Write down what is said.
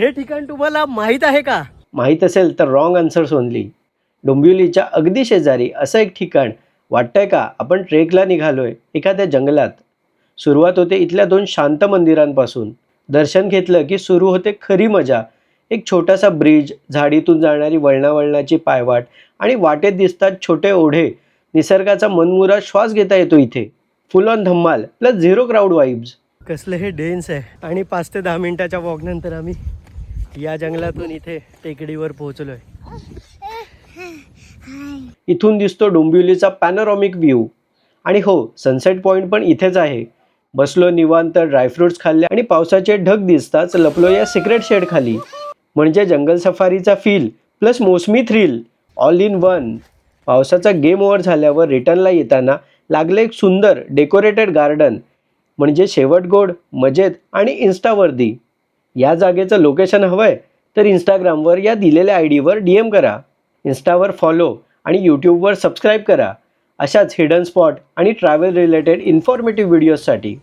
हे ठिकाण तुम्हाला माहीत आहे का? माहीत असेल तर रॉंग आन्सर्स ओनली डोंबिवलीच्या अगदी शेजारी असं एक ठिकाण वाटतंय का? आपण ट्रेकला निघालोय एखाद्या जंगलात. सुरुवात होते इथल्या दोन शांत मंदिरांपासून. दर्शन घेतलं की सुरू होते खरी मजा. एक छोटासा ब्रिज झाडीतून जाणारी वळणावळणाची पायवाट आणि वाटेत दिसतात छोटे ओढे. निसर्गाचा मनमुराद श्वास घेता येतो इथे. फुल ऑन धम्माल प्लस झिरो क्राऊड वाईब्स कसलं हे डेन्स आहे. आणि पाच ते दहा मिनिटाच्या वॉकनंतर आम्ही या जंगलातून इथे टेकडीवर पोहोचलोय. इथून दिसतो डोंबिवलीचा पॅनोरॉमिक व्ह्यू आणि हो सनसेट पॉईंट पण इथेच आहे. बसलो निवांत ड्रायफ्रुट्स खाल्ले आणि पावसाचे ढग दिसताच लपलो या सिक्रेट शेड खाली. म्हणजे जंगल सफारीचा फील प्लस मोसमी थ्रिल ऑल इन वन पावसाचा गेम ओव्हर झाल्यावर रिटर्नला येताना लागलं एक सुंदर डेकोरेटेड गार्डन म्हणजे शेवट गोड मजेत आणि इन्स्टावर्दी या जागेचं लोकेशन हवं आहे तर इंस्टाग्रामवर या दिलेल्या आय डीवर डी एम करा इन्स्टावर फॉलो आणि यूट्यूबवर सबस्क्राईब करा. अशाच हिडन स्पॉट आणि ट्रॅव्हल रिलेटेड इन्फॉर्मेटिव्ह व्हिडिओजसाठी